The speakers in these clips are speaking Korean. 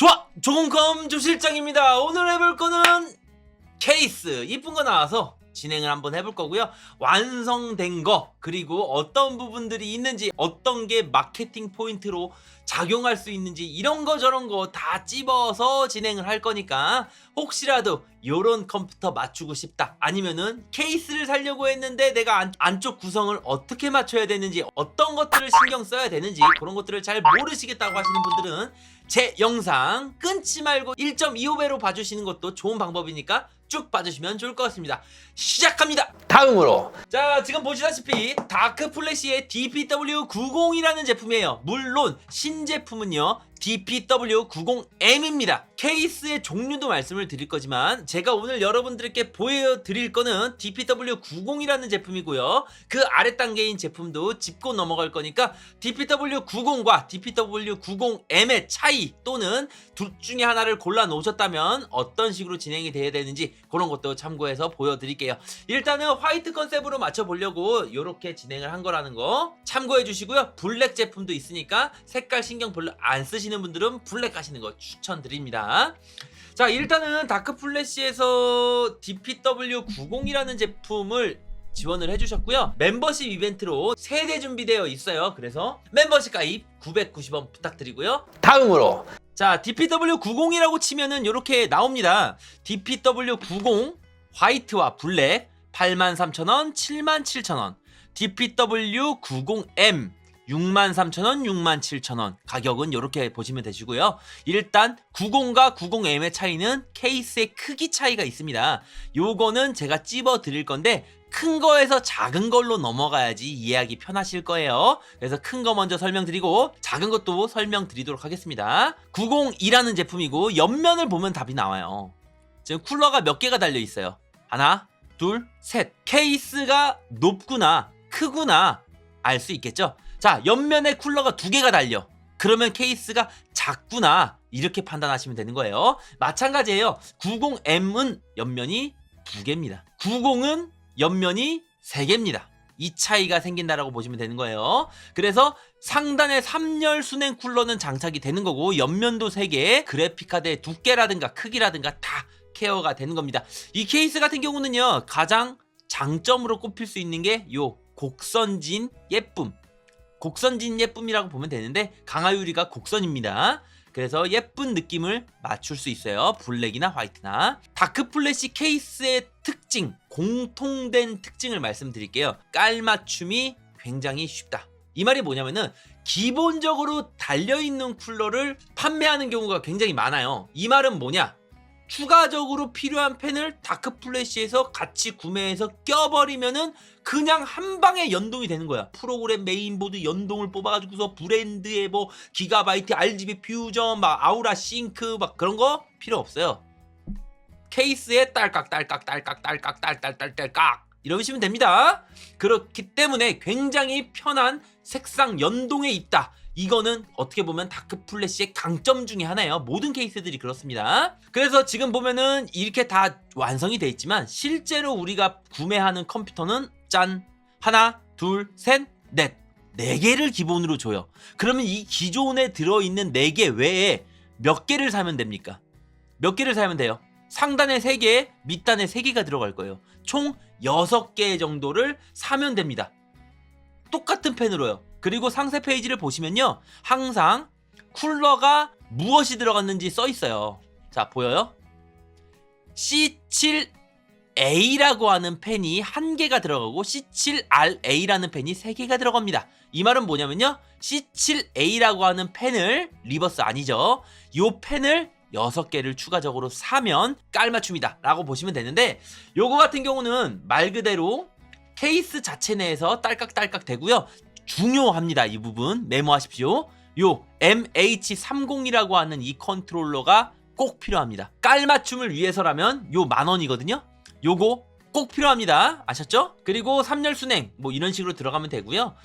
좋아! 조금컴 조실장입니다. 오늘 해볼 거는 케이스. 이쁜 거 나와서 진행을 한번 해볼 거고요. 완성된 거, 그리고 어떤 부분들이 있는지, 어떤 게 마케팅 포인트로 작용할 수 있는지, 이런 거 저런 거 다 찝어서 진행을 할 거니까, 혹시라도 요런 컴퓨터 맞추고 싶다. 아니면은 케이스를 살려고 했는데 내가 안, 안쪽 구성을 어떻게 맞춰야 되는지, 어떤 것들을 신경 써야 되는지, 그런 것들을 잘 모르시겠다고 하시는 분들은 제 영상 끊지 말고 1.25배로 봐주시는 것도 좋은 방법이니까 쭉 봐주시면 좋을 것 같습니다. 시작합니다. 다음으로 자 지금 보시다시피 다크 플래시의 DPW90이라는 제품이에요. 물론 신제품은요. DPW90M입니다. 케이스의 종류도 말씀을 드릴 거지만 제가 오늘 여러분들께 보여드릴 거는 DPW90이라는 제품이고요. 그 아래 단계인 제품도 짚고 넘어갈 거니까 DPW90과 DPW90M의 차이 또는 둘 중에 하나를 골라 놓으셨다면 어떤 식으로 진행이 돼야 되는지 그런 것도 참고해서 보여드릴게요. 일단은 화이트 컨셉으로 맞춰보려고 이렇게 진행을 한 거라는 거 참고해 주시고요. 블랙 제품도 있으니까 색깔 신경 별로 안 쓰시는 분들은 블랙 하시는 거 추천드립니다. 자 일단은 다크 플래시에서 DPW90이라는 제품을 지원을 해주셨고요. 멤버십 이벤트로 세대 준비되어 있어요. 그래서 멤버십 가입 990원 부탁드리고요. 다음으로 자 DPW90이라고 치면은 이렇게 나옵니다. DPW90 화이트와 블랙 83,000원, 77,000원. DPW90M 63,000원, 67,000원. 가격은 이렇게 보시면 되시고요. 일단 90과 90M의 차이는 케이스의 크기 차이가 있습니다. 요거는 제가 찝어 드릴 건데 큰 거에서 작은 걸로 넘어가야지 이해하기 편하실 거예요. 그래서 큰 거 먼저 설명드리고 작은 것도 설명드리도록 하겠습니다. 90이라는 제품이고 옆면을 보면 답이 나와요. 지금 쿨러가 몇 개가 달려 있어요. 하나, 둘, 셋. 케이스가 높구나, 크구나 알 수 있겠죠? 자, 옆면에 쿨러가 두 개가 달려. 그러면 케이스가 작구나 이렇게 판단하시면 되는 거예요. 마찬가지예요. 90M은 옆면이 두 개입니다. 90은 옆면이 세 개입니다. 이 차이가 생긴다라고 보시면 되는 거예요. 그래서 상단에 3열 순행 쿨러는 장착이 되는 거고 옆면도 3개, 그래픽카드의 두께라든가 크기라든가 다 케어가 되는 겁니다. 이 케이스 같은 경우는요. 가장 장점으로 꼽힐 수 있는 게 요 곡선진 예쁨. 곡선진 예쁨이라고 보면 되는데 강화유리가 곡선입니다. 그래서 예쁜 느낌을 맞출 수 있어요. 블랙이나 화이트나. 다크 플래시 케이스의 특징, 공통된 특징을 말씀드릴게요. 깔맞춤이 굉장히 쉽다. 이 말이 뭐냐면은 기본적으로 달려있는 쿨러를 판매하는 경우가 굉장히 많아요. 이 말은 뭐냐? 추가적으로 필요한 펜을 다크 플래시에서 같이 구매해서 껴버리면은 그냥 한 방에 연동이 되는 거야. 프로그램 메인보드 연동을 뽑아가지고서 브랜드의 뭐 기가바이트, RGB 퓨전, 막 아우라 싱크 막 그런 거 필요 없어요. 케이스에 딸깍 딸깍 딸깍 딸깍 딸딸 딸깍 이러시면 됩니다. 그렇기 때문에 굉장히 편한 색상 연동에 있다. 이거는 어떻게 보면 다크 플래시의 강점 중에 하나예요. 모든 케이스들이 그렇습니다. 그래서 지금 보면은 이렇게 다 완성이 돼 있지만 실제로 우리가 구매하는 컴퓨터는 짠 하나 둘셋넷 네 개를 기본으로 줘요. 그러면 이 기존에 들어있는 네 개 외에 몇 개를 사면 됩니까? 몇 개를 사면 돼요? 상단에 3개, 밑단에 3개가 들어갈 거예요. 총 6개 정도를 사면 됩니다. 똑같은 펜으로요. 그리고 상세 페이지를 보시면요. 항상 쿨러가 무엇이 들어갔는지 써 있어요. 자, 보여요? C7A라고 하는 펜이 한 개가 들어가고 C7RA라는 펜이 세 개가 들어갑니다. 이 말은 뭐냐면요. C7A라고 하는 펜을 리버스 아니죠. 요 펜을 6개를 추가적으로 사면 깔맞춤이다 라고 보시면 되는데 요거 같은 경우는 말 그대로 케이스 자체 내에서 딸깍딸깍 되고요. 중요합니다. 이 부분 메모하십시오. 요 MH30이라고 하는 이 컨트롤러가 꼭 필요합니다. 깔맞춤을 위해서라면 요 만원이거든요. 요거 꼭 필요합니다. 아셨죠? 그리고 3열 순행 뭐 이런 식으로 들어가면 되고요.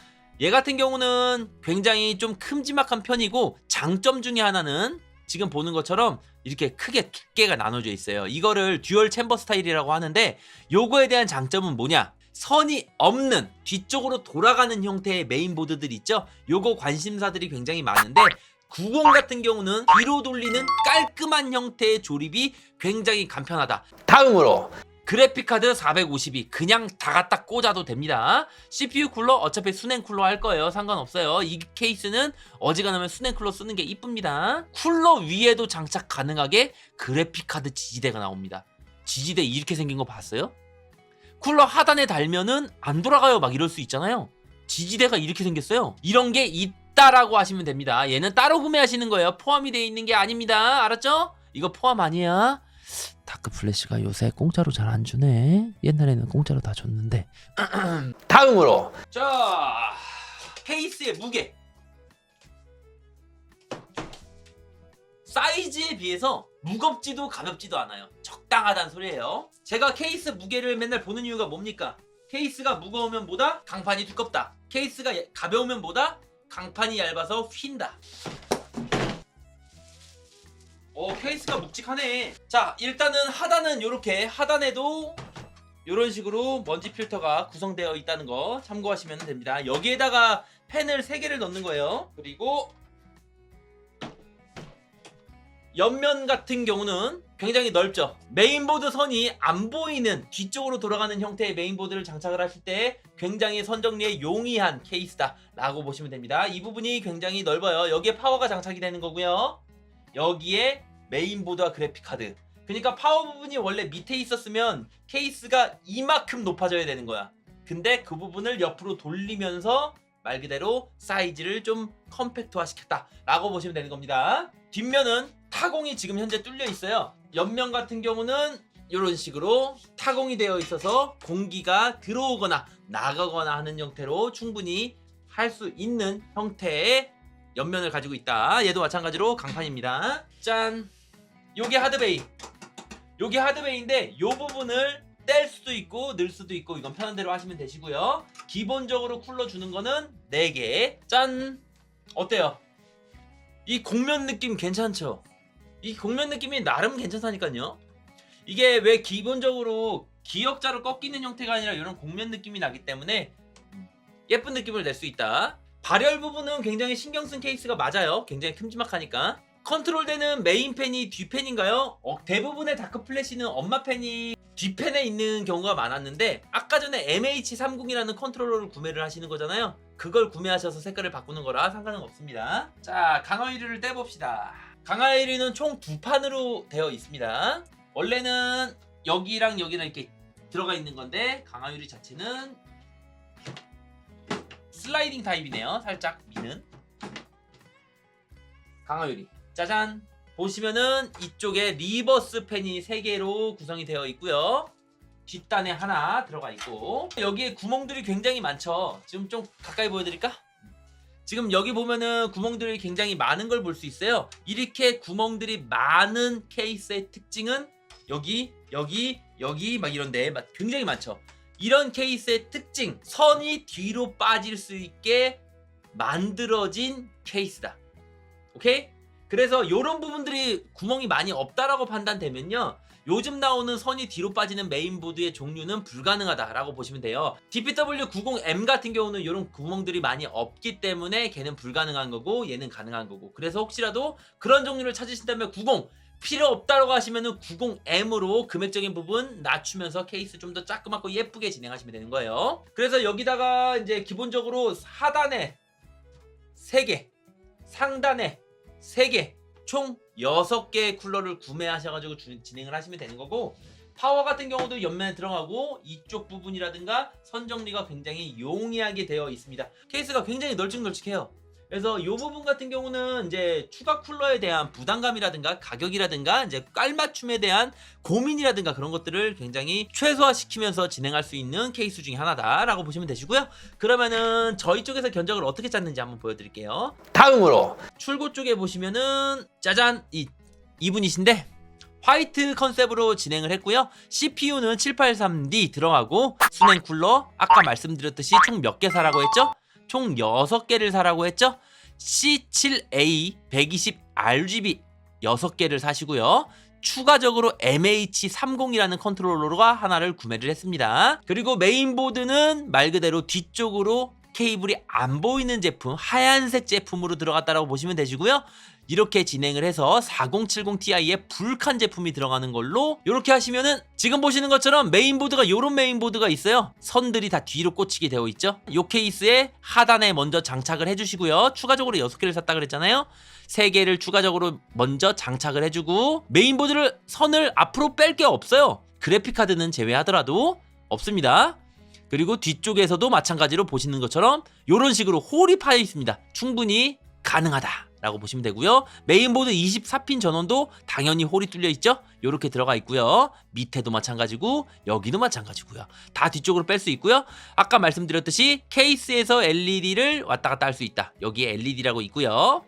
얘 같은 경우는 굉장히 좀 큼지막한 편이고 장점 중에 하나는 지금 보는 것처럼 이렇게 크게 두께가 나눠져 있어요. 이거를 듀얼 챔버 스타일이라고 하는데 요거에 대한 장점은 뭐냐? 선이 없는 뒤쪽으로 돌아가는 형태의 메인보드들 있죠? 요거 관심사들이 굉장히 많은데 90 같은 경우는 뒤로 돌리는 깔끔한 형태의 조립이 굉장히 간편하다. 다음으로 그래픽카드 452 그냥 다 갖다 꽂아도 됩니다. CPU 쿨러 어차피 수냉 쿨러 할 거예요. 상관없어요. 이 케이스는 어지간하면 수냉 쿨러 쓰는 게 이쁩니다. 쿨러 위에도 장착 가능하게 그래픽카드 지지대가 나옵니다. 지지대 이렇게 생긴 거 봤어요? 쿨러 하단에 달면은 안 돌아가요 막 이럴 수 있잖아요. 지지대가 이렇게 생겼어요. 이런 게 있다라고 하시면 됩니다. 얘는 따로 구매하시는 거예요. 포함이 되어 있는 게 아닙니다. 알았죠? 이거 포함 아니야. 다크 플래시가 요새 공짜로 잘 안 주네. 옛날에는 공짜로 다 줬는데. 다음으로 자, 케이스의 무게. 사이즈에 비해서 무겁지도 가볍지도 않아요. 적당하다는 소리예요. 제가 케이스 무게를 맨날 보는 이유가 뭡니까? 케이스가 무거우면 뭐다? 강판이 두껍다. 케이스가 예- 가벼우면 뭐다? 강판이 얇아서 휜다. 오, 케이스가 묵직하네. 자, 일단은 하단은 이렇게 하단에도 이런 식으로 먼지 필터가 구성되어 있다는 거 참고하시면 됩니다. 여기에다가 펜을 3개를 넣는 거예요. 그리고 옆면 같은 경우는 굉장히 넓죠. 메인보드 선이 안 보이는 뒤쪽으로 돌아가는 형태의 메인보드를 장착을 하실 때 굉장히 선정리에 용이한 케이스다 라고 보시면 됩니다. 이 부분이 굉장히 넓어요. 여기에 파워가 장착이 되는 거고요. 여기에 메인보드와 그래픽카드 그러니까 파워 부분이 원래 밑에 있었으면 케이스가 이만큼 높아져야 되는 거야. 근데 그 부분을 옆으로 돌리면서 말 그대로 사이즈를 좀 컴팩트화 시켰다라고 보시면 되는 겁니다. 뒷면은 타공이 지금 현재 뚫려 있어요. 옆면 같은 경우는 이런 식으로 타공이 되어 있어서 공기가 들어오거나 나가거나 하는 형태로 충분히 할 수 있는 형태의 옆면을 가지고 있다. 얘도 마찬가지로 강판입니다. 짠. 요게 하드베이. 요게 하드베이인데 요 부분을 뗄 수도 있고 넣을 수도 있고 이건 편한 대로 하시면 되시고요. 기본적으로 쿨러 주는 거는 4개. 짠. 어때요? 이 곡면 느낌 괜찮죠? 이 곡면 느낌이 나름 괜찮다니까요. 이게 왜 기본적으로 기역자로 꺾이는 형태가 아니라 이런 곡면 느낌이 나기 때문에 예쁜 느낌을 낼 수 있다. 발열 부분은 굉장히 신경 쓴 케이스가 맞아요. 굉장히 큼지막하니까. 컨트롤되는 메인 펜이 뒷펜인가요? 어, 대부분의 다크 플래시는 엄마 펜이 뒷펜에 있는 경우가 많았는데 아까 전에 MH30이라는 컨트롤러를 구매를 하시는 거잖아요. 그걸 구매하셔서 색깔을 바꾸는 거라 상관은 없습니다. 자, 강화유리를 떼봅시다. 강화유리는 총 두 판으로 되어 있습니다. 원래는 여기랑 여기랑 이렇게 들어가 있는 건데 강화유리 자체는 슬라이딩 타입이네요. 살짝 미는 강화유리. 짜잔. 보시면은 이쪽에 리버스 펜이 3개로 구성이 되어 있고요. 뒷단에 하나 들어가 있고 여기에 구멍들이 굉장히 많죠. 지금 좀 가까이 보여드릴까? 지금 여기 보면은 구멍들이 굉장히 많은 걸 볼 수 있어요. 이렇게 구멍들이 많은 케이스의 특징은 여기, 여기, 여기 막 이런데 막 굉장히 많죠. 이런 케이스의 특징, 선이 뒤로 빠질 수 있게 만들어진 케이스다. 오케이? 그래서 이런 부분들이 구멍이 많이 없다라고 판단되면요. 요즘 나오는 선이 뒤로 빠지는 메인보드의 종류는 불가능하다라고 보시면 돼요. DPW90M 같은 경우는 이런 구멍들이 많이 없기 때문에 걔는 불가능한 거고 얘는 가능한 거고 그래서 혹시라도 그런 종류를 찾으신다면 90 필요 없다라고 하시면은 90M으로 금액적인 부분 낮추면서 케이스 좀더 짜끄맣고 예쁘게 진행하시면 되는 거예요. 그래서 여기다가 이제 기본적으로 하단에 3개, 상단에 3개, 총 6개의 쿨러를 구매하셔가지고 주- 진행을 하시면 되는 거고 파워 같은 경우도 옆면에 들어가고 이쪽 부분이라든가 선 정리가 굉장히 용이하게 되어 있습니다. 케이스가 굉장히 널찍널찍해요. 그래서 이 부분 같은 경우는 이제 추가 쿨러에 대한 부담감이라든가 가격이라든가 이제 깔맞춤에 대한 고민이라든가 그런 것들을 굉장히 최소화시키면서 진행할 수 있는 케이스 중에 하나다라고 보시면 되시고요. 그러면은 저희 쪽에서 견적을 어떻게 짰는지 한번 보여드릴게요. 다음으로 출고 쪽에 보시면은 짜잔 이 이분이신데 화이트 컨셉으로 진행을 했고요. CPU는 783D 들어가고 수냉 쿨러 아까 말씀드렸듯이 총 몇 개 사라고 했죠? 총 6개를 사라고 했죠? C7A 120 RGB 6개를 사시고요. 추가적으로 MH30이라는 컨트롤러가 하나를 구매를 했습니다. 그리고 메인보드는 말 그대로 뒤쪽으로 케이블이 안 보이는 제품 하얀색 제품으로 들어갔다라고 보시면 되시고요. 이렇게 진행을 해서 4070ti에 불칸 제품이 들어가는 걸로 이렇게 하시면은 지금 보시는 것처럼 메인보드가 요런 메인보드가 있어요. 선들이 다 뒤로 꽂히게 되어 있죠. 요 케이스에 하단에 먼저 장착을 해주시고요. 추가적으로 6개를 샀다 그랬잖아요. 3개를 추가적으로 먼저 장착을 해주고 메인보드를 선을 앞으로 뺄 게 없어요. 그래픽카드는 제외하더라도 없습니다. 그리고 뒤쪽에서도 마찬가지로 보시는 것처럼 이런 식으로 홀이 파여 있습니다. 충분히 가능하다. 라고 보시면 되고요. 메인보드 24핀 전원도 당연히 홀이 뚫려 있죠. 이렇게 들어가 있고요. 밑에도 마찬가지고 여기도 마찬가지고요. 다 뒤쪽으로 뺄 수 있고요. 아까 말씀드렸듯이 케이스에서 LED를 왔다 갔다 할 수 있다. 여기에 LED라고 있고요.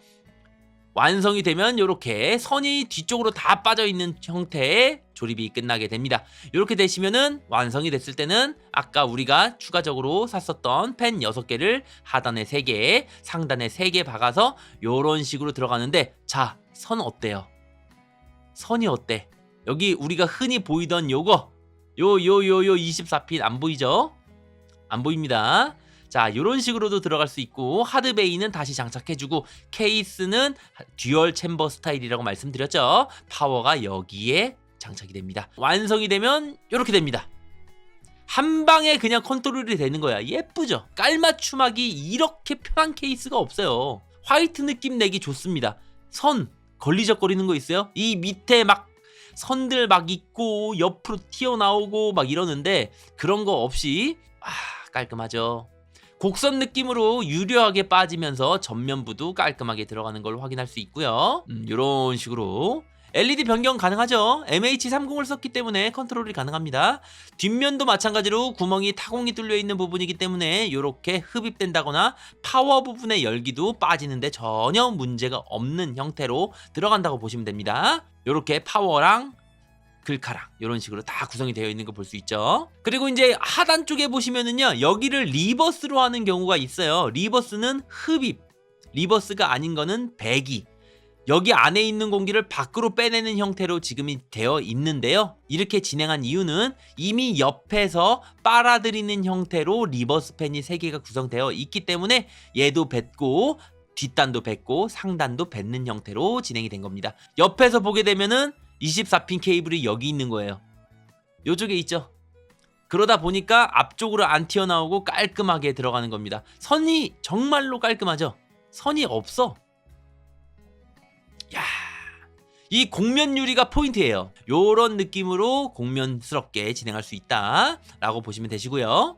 완성이 되면 이렇게 선이 뒤쪽으로 다 빠져 있는 형태의 조립이 끝나게 됩니다. 이렇게 되시면은 완성이 됐을 때는 아까 우리가 추가적으로 샀었던 펜 6개를 하단에 3개, 상단에 3개 박아서 이런 식으로 들어가는데 자, 선 어때요? 선이 어때? 여기 우리가 흔히 보이던 요거 요 요 요 요 24핀 안 보이죠? 안 보입니다. 자, 이런 식으로도 들어갈 수 있고 하드베이는 다시 장착해주고 케이스는 듀얼 챔버 스타일이라고 말씀드렸죠. 파워가 여기에 장착이 됩니다. 완성이 되면 이렇게 됩니다. 한 방에 그냥 컨트롤이 되는 거야. 예쁘죠? 깔맞춤하기 이렇게 편한 케이스가 없어요. 화이트 느낌 내기 좋습니다. 선 걸리적거리는 거 있어요? 이 밑에 막 선들 막 있고 옆으로 튀어나오고 막 이러는데 그런 거 없이 아 깔끔하죠. 곡선 느낌으로 유려하게 빠지면서 전면부도 깔끔하게 들어가는 걸 확인할 수 있고요. 음, 이런 식으로 LED 변경 가능하죠. MH30을 썼기 때문에 컨트롤이 가능합니다. 뒷면도 마찬가지로 구멍이 타공이 뚫려 있는 부분이기 때문에 이렇게 흡입된다거나 파워 부분의 열기도 빠지는데 전혀 문제가 없는 형태로 들어간다고 보시면 됩니다. 이렇게 파워랑 글카랑 이런 식으로 다 구성이 되어 있는 거 볼 수 있죠. 그리고 이제 하단 쪽에 보시면은요 여기를 리버스로 하는 경우가 있어요. 리버스는 흡입, 리버스가 아닌 거는 배기. 여기 안에 있는 공기를 밖으로 빼내는 형태로 지금이 되어 있는데요. 이렇게 진행한 이유는 이미 옆에서 빨아들이는 형태로 리버스 팬이 3개가 구성되어 있기 때문에 얘도 뱉고 뒷단도 뱉고 상단도 뱉는 형태로 진행이 된 겁니다. 옆에서 보게 되면은 24핀 케이블이 여기 있는 거예요. 요쪽에 있죠. 그러다 보니까 앞쪽으로 안 튀어나오고 깔끔하게 들어가는 겁니다. 선이 정말로 깔끔하죠. 선이 없어. 야, 이 곡면 유리가 포인트예요. 요런 느낌으로 곡면스럽게 진행할 수 있다라고 보시면 되시고요.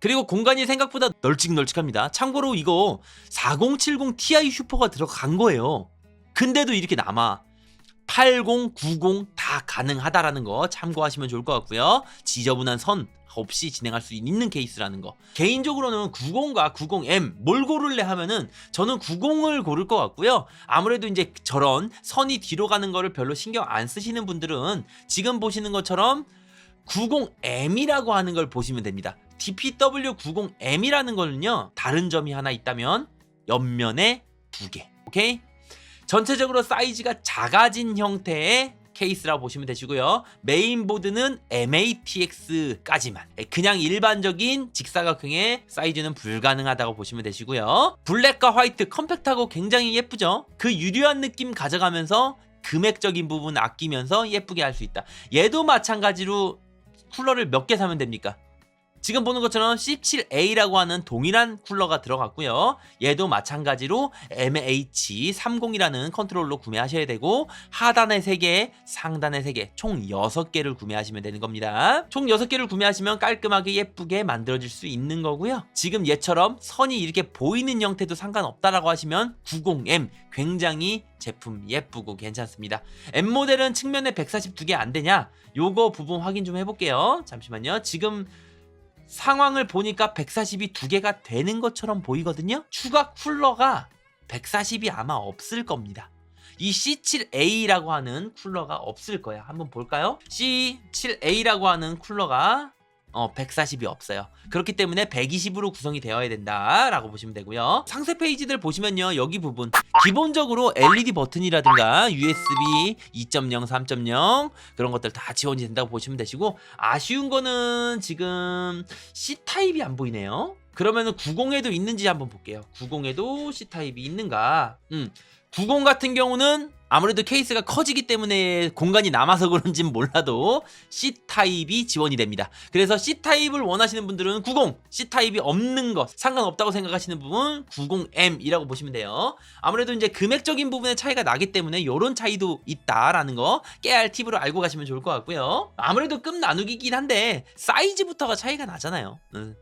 그리고 공간이 생각보다 널찍널찍합니다. 참고로 이거 4070 Ti 슈퍼가 들어간 거예요. 근데도 이렇게 남아. 80, 90 다 가능하다라는 거 참고하시면 좋을 것 같고요. 지저분한 선 없이 진행할 수 있는 케이스라는 거. 개인적으로는 90과 90M 뭘 고를래 하면은 저는 90을 고를 것 같고요. 아무래도 이제 저런 선이 뒤로 가는 거를 별로 신경 안 쓰시는 분들은 지금 보시는 것처럼 90M이라고 하는 걸 보시면 됩니다. DPW90M이라는 거는요. 다른 점이 하나 있다면 옆면에 두 개. 오케이? 전체적으로 사이즈가 작아진 형태의 케이스라고 보시면 되시고요. 메인보드는 MATX까지만. 그냥 일반적인 직사각형의 사이즈는 불가능하다고 보시면 되시고요. 블랙과 화이트 컴팩트하고 굉장히 예쁘죠? 그 유려한 느낌 가져가면서 금액적인 부분 아끼면서 예쁘게 할 수 있다. 얘도 마찬가지로 쿨러를 몇 개 사면 됩니까? 지금 보는 것처럼 C7A라고 하는 동일한 쿨러가 들어갔고요. 얘도 마찬가지로 MH30이라는 컨트롤러 구매하셔야 되고 하단에 3개, 상단에 3개, 총 6개를 구매하시면 되는 겁니다. 총 6개를 구매하시면 깔끔하게 예쁘게 만들어질 수 있는 거고요. 지금 얘처럼 선이 이렇게 보이는 형태도 상관없다라고 하시면 90M 굉장히 제품 예쁘고 괜찮습니다. M 모델은 측면에 142개 안 되냐? 요거 부분 확인 좀 해볼게요. 잠시만요. 지금 상황을 보니까 140이 두 개가 되는 것처럼 보이거든요. 추가 쿨러가 140이 아마 없을 겁니다. 이 C7A라고 하는 쿨러가 없을 거야. 한번 볼까요? C7A라고 하는 쿨러가 어, 140이 없어요. 그렇기 때문에 120으로 구성이 되어야 된다라고 보시면 되고요. 상세 페이지들 보시면요. 여기 부분 기본적으로 LED 버튼이라든가 USB 2.0, 3.0 그런 것들 다 지원이 된다고 보시면 되시고 아쉬운 거는 지금 C 타입이 안 보이네요. 그러면은 90에도 있는지 한번 볼게요. 90에도 C 타입이 있는가? 음. 90 같은 경우는 아무래도 케이스가 커지기 때문에 공간이 남아서 그런진 몰라도 C 타입이 지원이 됩니다. 그래서 C 타입을 원하시는 분들은 90, C 타입이 없는 것 상관없다고 생각하시는 부분 90M이라고 보시면 돼요. 아무래도 이제 금액적인 부분에 차이가 나기 때문에 이런 차이도 있다라는 거 깨알 팁으로 알고 가시면 좋을 것 같고요. 아무래도 급 나누기긴 한데 사이즈부터가 차이가 나잖아요. 음.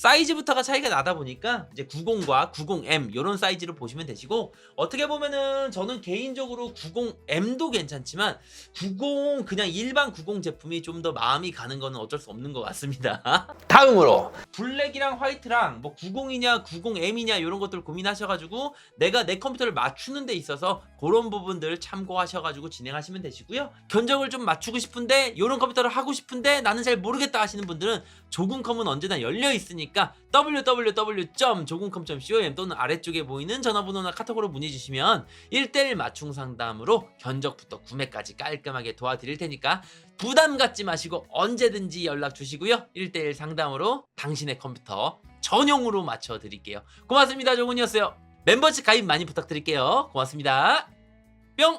사이즈부터가 차이가 나다 보니까 이제 90과 90M 이런 사이즈로 보시면 되시고 어떻게 보면은 저는 개인적으로 90M도 괜찮지만 90 그냥 일반 90 제품이 좀 더 마음이 가는 거는 어쩔 수 없는 것 같습니다. 다음으로 블랙이랑 화이트랑 뭐 90이냐 90M이냐 이런 것들 고민하셔가지고 내가 내 컴퓨터를 맞추는 데 있어서 그런 부분들 참고하셔가지고 진행하시면 되시고요. 견적을 좀 맞추고 싶은데 이런 컴퓨터를 하고 싶은데 나는 잘 모르겠다 하시는 분들은 조금컴은 언제나 열려 있으니까 www.조금컴.com 또는 아래쪽에 보이는 전화번호나 카톡으로 문의 주시면 1대1 맞춤 상담으로 견적부터 구매까지 깔끔하게 도와드릴 테니까 부담 갖지 마시고 언제든지 연락 주시고요. 1대1 상담으로 당신의 컴퓨터 전용으로 맞춰 드릴게요. 고맙습니다. 조군이었어요. 멤버십 가입 많이 부탁드릴게요. 고맙습니다. 뿅!